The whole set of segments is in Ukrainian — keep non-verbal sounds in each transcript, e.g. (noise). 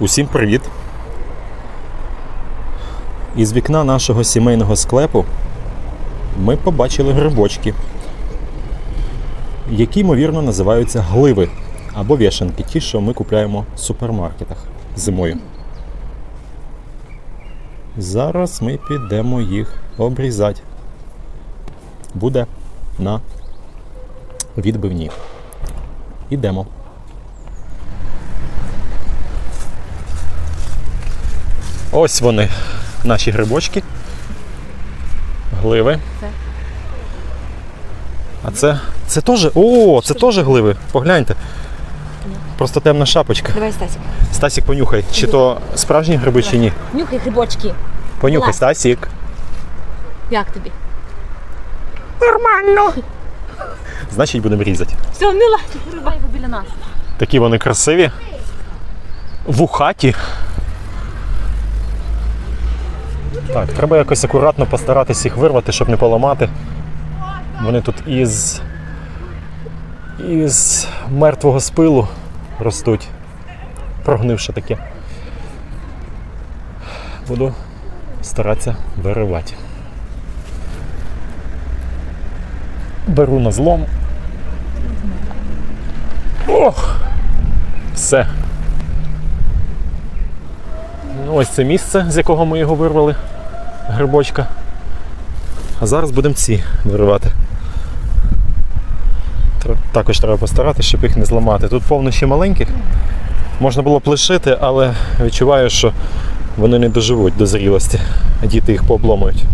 Усім привіт! Із вікна нашого сімейного склепу ми побачили грибочки, які, ймовірно, називаються гливи або вішанки, ті, що ми купляємо в супермаркетах зимою. Зараз ми підемо їх обрізати. Буде на відбивні. Ідемо. Ось вони, наші грибочки. Гливи. А це. Це теж. О, це теж гливи. Погляньте. Просто темна шапочка. Давай, Стасик. Стасік, понюхай. Чи то справжні гриби, чи ні? Нюхай грибочки. Понюхай, Клас. Стасік. Як тобі? Нормально. (laughs) Значить, будемо різати. Все, не лазь, гриба його біля нас. Такі вони красиві. Вухаті. Так, треба якось акуратно постаратись їх вирвати, щоб не поламати. Вони тут із, із мертвого спилу ростуть. Прогнивши таке. Буду старатися виривати. Беру на злом. Ох! Все. Ну, ось це місце, з якого ми його вирвали, грибочка. А зараз будемо ці виривати. Також треба постаратися, щоб їх не зламати. Тут повно ще маленьких. Можна було б лишити, але відчуваю, що вони не доживуть до зрілості, діти їх пообломують.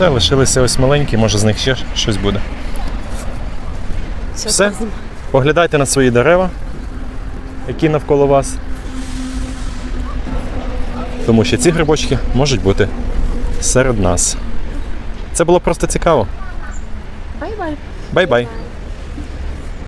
Все, лишилися ось маленькі, може з них ще щось буде. Все? Поглядайте на свої дерева, які навколо вас. Тому що ці грибочки можуть бути серед нас. Це було просто цікаво. Бай-бай. Бай-бай!